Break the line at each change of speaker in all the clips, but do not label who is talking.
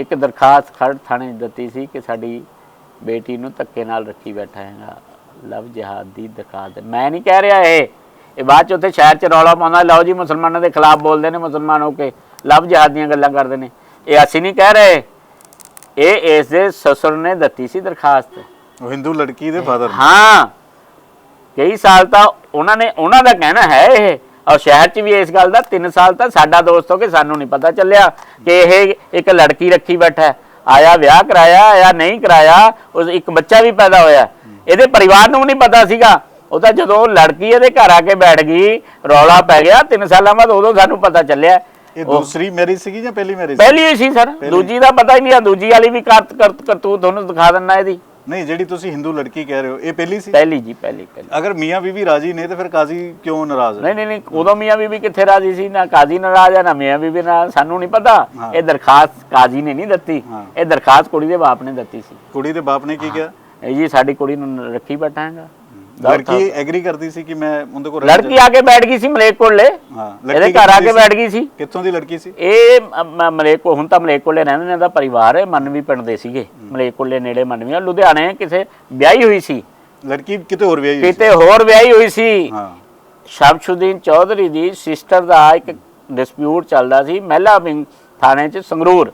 ਇੱਕ ਦਰਖਾਸਤ ਖੜ ਥਾਣੇ ਦਿੱਤੀ ਸੀ ਕਿ ਸਾਡੀ ਬੇਟੀ ਨੂੰ ਧੱਕੇ ਨਾਲ ਰੱਖੀ ਬੈਠਾ ਹੈਗਾ। ਲਵ ਜਿਹਾਦ ਦੀ ਦਰਖਾਸਤ। ਮੈਂ ਨਹੀਂ ਕਹਿ ਰਿਹਾ ਇਹ। ਇਹ ਬਾਅਦ ਚ ਉੱਥੇ ਸ਼ਹਿਰ ਚ ਰੌਲਾ ਪਾਉਂਦਾ ਲਓ ਜੀ ਮੁਸਲਮਾਨਾਂ ਦੇ ਖਿਲਾਫ ਬੋਲਦੇ ਨੇ ਮੁਸਲਮਾਨ ਹੋ ਕੇ ਲਵ ਜਿਹਾਦ ਦੀਆਂ ਗੱਲਾਂ ਕਰਦੇ ਨੇ। ਇਹ ਅਸੀਂ ਨਹੀਂ ਕਹਿ ਰਹੇ। ਇਹ ਇਸ ਦੇ ਸਸੁਰ ਨੇ ਦਿੱਤੀ ਸੀ ਦਰਖਾਸਤ।
ਉਹ ਹਿੰਦੂ ਲੜਕੀ ਦੇ ਫਾਦਰ
ਹਾਂ। ਕਈ ਸਾਲ ਤਾਂ ਉਹਨਾਂ ਨੇ ਉਹਨਾਂ ਦਾ ਕਹਿਣਾ ਹੈ ਇਹ। ਔਰ ਸ਼ਹਿਰ 'ਚ ਵੀ ਇਸ ਗੱਲ ਦਾ 3 ਸਾਲ ਤਾਂ ਸਾਡਾ ਦੋਸਤ ਹੋ ਕੇ ਸਾਨੂੰ ਨਹੀਂ ਪਤਾ ਚੱਲਿਆ ਕਿ ਇਹ ਇੱਕ ਲੜਕੀ ਰੱਖੀ ਬੈਠਾ। ਆਇਆ ਵਿਆਹ ਕਰਾਇਆ ਜਾਂ ਨਹੀਂ ਕਰਾਇਆ ਉਸ ਇੱਕ ਬੱਚਾ ਵੀ ਪੈਦਾ ਹੋਇਆ। ਇਹਦੇ ਪਰਿਵਾਰ ਨੂੰ ਵੀ ਨਹੀਂ ਪਤਾ ਸੀਗਾ। ਉਹ ਤਾਂ ਜਦੋਂ ਲੜਕੀ ਇਹਦੇ ਘਰ ਆ ਕੇ ਬੈਠ ਗਈ ਰੌਲਾ ਪੈ ਗਿਆ 3 ਸਾਲਾਂ ਬਾਅਦ ਉਦੋਂ ਸਾਨੂੰ ਪਤਾ ਚੱਲਿਆ।
ਇਹ ਦੂਸਰੀ ਮੈਰਿਜ ਸੀਗੀ ਜਾਂ ਪਹਿਲੀ ਮੈਰਿਜ
ਪਹਿਲੀ ਹੀ ਸੀ ਸਰ। ਦੂਜੀ ਦਾ ਪਤਾ ਹੀ ਨਹੀਂ ਆ ਦੂਜੀ ਵਾਲੀ ਵੀ ਕਰਤ ਕਰਤ ਕਰਤੂਤ ਤੁਹਾਨੂੰ ਦਿਖਾ ਦਿੰਨਾ ਇਹਦੀ।
ਨਹੀਂ ਜਿਹੜੀ ਤੁਸੀਂ ਹਿੰਦੂ ਲੜਕੀ ਕਹਿ ਰਹੇ ਹੋ ਇਹ ਪਹਿਲੀ ਸੀ?
ਪਹਿਲੀ ਜੀ ਪਹਿਲੀ ਪਹਿਲੀ।
ਅਗਰ ਮੀਆਂ ਬੀਵੀ ਰਾਜੀ ਨੇ ਤੇ ਫਿਰ ਕਾਜ਼ੀ ਕਿਉਂ ਨਾਰਾਜ਼ ਹੈ
ਨਹੀਂ ਨਹੀਂ ਨਹੀਂ ਉਦੋਂ ਮੀਆਂ ਬੀਬੀ ਕਿੱਥੇ ਰਾਜੀ ਸੀ? ਨਾ ਕਾਜ਼ੀ ਨਾਰਾਜ਼ ਆ ਨਾ ਮੀਆਂ ਬੀਬੀ ਨਾਲ ਸਾਨੂੰ ਨਹੀਂ ਪਤਾ।
ਹਾਂ।
ਇਹ ਦਰਖਾਸਤ ਕਾਜ਼ੀ ਨੇ ਨਹੀਂ ਦਿੱਤੀ।
ਹਾਂ।
ਇਹ ਦਰਖਾਸਤ ਕੁੜੀ ਦੇ ਬਾਪ ਨੇ ਦਿੱਤੀ ਸੀ।
ਕੁੜੀ ਦੇ ਬਾਪ ਨੇ ਕੀ ਕਿਹਾ?
ਇਹ ਜੀ ਸਾਡੀ ਕੁੜੀ ਨੂੰ ਰੱਖੀ ਬੈਠਾ ਹੈਗਾ
ਲੜਕੀ ਐਗਰੀ ਕਰਦੀ ਸੀ ਕਿ ਮੈਂ ਉਹਦੇ ਕੋਲ
ਲੜਕੀ ਆ ਕੇ ਬੈਠ ਗਈ ਸੀ ਮਲੇਕੋਲੇ
ਹਾਂ
ਇਹਦੇ ਘਰ ਆ ਕੇ
ਦੀ
ਬੈਠ ਗਈ ਸੀ।
ਕਿੱਥੋਂ ਦੀ ਲੜਕੀ ਸੀ?
ਇਹ ਮਲੇਕੋ ਹੁਣ ਤਾਂ ਮਲੇਕੋਲੇ ਰਹਿੰਦੇ ਨੇ ਇਹਦਾ ਪਰਿਵਾਰ ਹੈ ਮਨਵੀ ਪਿੰਡ ਦੇ ਸੀਗੇ। ਮਲੇਕੋਲੇ ਨੇੜੇ ਮਨਵੀ ਆ ਲੁਧਿਆਣੇ ਕਿਸੇ ਵਿਆਹੀ ਹੋਈ ਸੀ।
ਲੜਕੀ ਕਿਤੇ ਹੋਰ ਵਿਆਹੀ ਹੋਈ ਸੀ?
ਕਿਤੇ ਹੋਰ ਵਿਆਹੀ ਹੋਈ ਸੀ।
ਹਾਂ।
ਸ਼ਮਸ਼ੁਦੀਨ ਚੌਧਰੀ ਦੀ ਸਿਸਟਰ ਦਾ ਇੱਕ ਡਿਸਪਿਊਟ ਚੱਲਦਾ ਸੀ ਮਹਿਲਾ ਵਿੰਗ ਥਾਣੇ 'ਚ ਸੰਗਰੂਰ।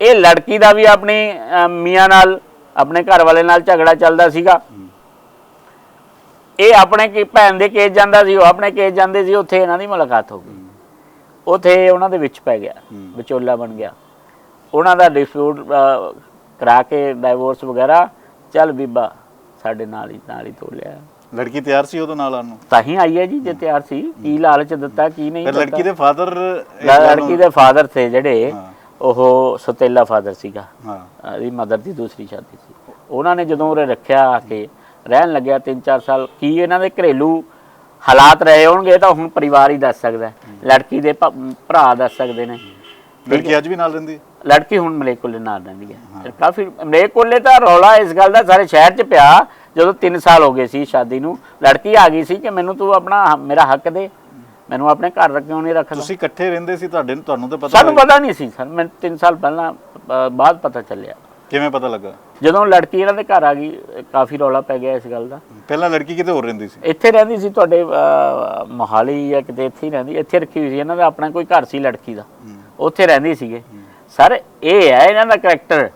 ਇਹ ਲੜਕੀ ਦਾ ਵੀ ਆਪਣੀ ਮੀਆਂ ਨਾਲ ਆਪਣੇ ਘਰ ਵਾਲੇ ਨਾਲ ਝਗੜਾ ਚੱਲਦਾ ਸੀਗਾ। ਇਹ ਆਪਣੇ ਕੀ ਭੈਣ ਦੇ ਕੇਸ ਜਾਂਦਾ ਸੀ ਉਹ ਆਪਣੇ ਕੇਸ ਜਾਂਦੇ ਸੀ ਉੱਥੇ ਇਹਨਾਂ ਦੀ ਮੁਲਾਕਾਤ ਹੋ ਗਈ। ਉੱਥੇ ਉਹਨਾਂ ਦੇ ਵਿੱਚ ਪੈ ਗਿਆ। ਵਿਚੋਲਾ ਬਣ ਗਿਆ। ਉਹਨਾਂ ਦਾ ਡਿਸਪਿਊਟ ਕਰਾ ਕੇ ਡਾਈਵੋਰਸ ਵਗੈਰਾ ਚੱਲ ਬੀਬਾ ਸਾਡੇ ਨਾਲ ਹੀ ਨਾਲ ਹੀ ਤੋਲਿਆ
ਲੜਕੀ ਤਿਆਰ ਸੀ ਉਹਦੇ ਨਾਲ ਆਉਣ ਨੂੰ?
ਤਾਂ ਹੀ ਆਈ ਹੈ ਜੀ ਜੇ ਤਿਆਰ ਸੀ ਕੀ ਲਾਲਚ ਦਿੱਤਾ ਕੀ ਨਹੀਂ ਦਿੱਤਾ
ਲੜਕੀ ਦੇ ਫਾਦਰ
ਲੜਕੀ ਦੇ ਫਾਦਰ ਥੇ ਜਿਹੜੇ। ਉਹ ਸਤੇਲਾ ਫਾਦਰ ਸੀਗਾ।
ਹਾਂ।
ਇਹਦੀ ਮਦਰ ਦੀ ਦੂਸਰੀ ਸ਼ਾਦੀ ਸੀ। ਉਹਨਾਂ ਨੇ ਜਦੋਂ ਉਰੇ ਰੱਖਿਆ ਆ ਕੇ ਰਹਿਣ ਲੱਗਿਆ 3-4 ਸਾਲ ਕੀ ਇਹਨਾਂ ਦੇ ਘਰੇਲੂ ਹਾਲਾਤ ਰਹੇ ਹੋਣਗੇ ਤਾਂ ਹੁਣ ਪਰਿਵਾਰ ਹੀ ਦੱਸ ਸਕਦਾ। ਲੜਕੀ ਦੇ ਭਰਾ ਦੱਸ ਸਕਦੇ ਨੇ।
ਲੜਕੀ ਅੱਜ ਵੀ ਨਾਲ ਰਹਿੰਦੀ ਹੈ?
ਲੜਕੀ ਹੁਣ ਮਲੇਕੋਲੇ ਨਾਲ ਰਹਿੰਦੀ ਹੈ। ਕਾਫੀ ਮਲੇਕੋਲੇ ਤਾਂ ਰੌਲਾ ਇਸ ਗੱਲ ਦਾ ਸਾਰੇ ਸ਼ਹਿਰ 'ਚ ਪਿਆ ਜਦੋਂ 3 ਸਾਲ ਹੋ ਗਏ ਸੀ ਸ਼ਾਦੀ ਨੂੰ ਲੜਕੀ ਆ ਗਈ ਸੀ ਕਿ ਮੈਨੂੰ ਤੂੰ ਆਪਣਾ ਮੇਰਾ ਹੱਕ ਦੇ। ਮੈਨੂੰ ਆਪਣੇ ਘਰ ਰੱਖ ਕਿਉਂ ਨਹੀਂ ਰੱਖਦਾ?
ਤੁਸੀਂ ਇਕੱਠੇ ਰਹਿੰਦੇ ਸੀ ਤੁਹਾਡੇ ਨੂੰ ਤੁਹਾਨੂੰ ਤਾਂ ਪਤਾ
ਸਾਨੂੰ। ਪਤਾ ਨਹੀਂ ਸੀ ਸਰ ਮੈਨੂੰ 3 ਸਾਲ ਪਹਿਲਾਂ ਬਾਅਦ ਪਤਾ ਚੱਲਿਆ।
ਕਿਵੇਂ ਪਤਾ ਲੱਗਾ?
ਜਦੋਂ ਲੜਕੀ ਇਹਨਾਂ ਦੇ ਘਰ ਆ ਗਈ ਕਾਫੀ ਰੌਲਾ ਪੈ ਗਿਆ ਇਸ ਗੱਲ ਦਾ।
ਪਹਿਲਾਂ ਲੜਕੀ ਕਿਤੇ ਹੋਰ ਰਹਿੰਦੀ ਸੀ?
ਇੱਥੇ ਰਹਿੰਦੀ ਸੀ ਤੁਹਾਡੇ ਮੋਹਾਲੀ ਜਾਂ ਕਿਤੇ ਇੱਥੇ ਹੀ ਰਹਿੰਦੀ। ਇੱਥੇ ਰੱਖੀ ਹੋਈ ਸੀ ਇਹਨਾਂ ਦਾ ਆਪਣਾ ਕੋਈ ਘਰ ਸੀ ਲੜਕੀ ਦਾ। ਉੱਥੇ ਰਹਿੰਦੀ ਸੀਗੇ। ਸਰ ਇਹ ਹੈ ਇਹਨਾਂ ਦਾ ਕਰੈਕਟਰ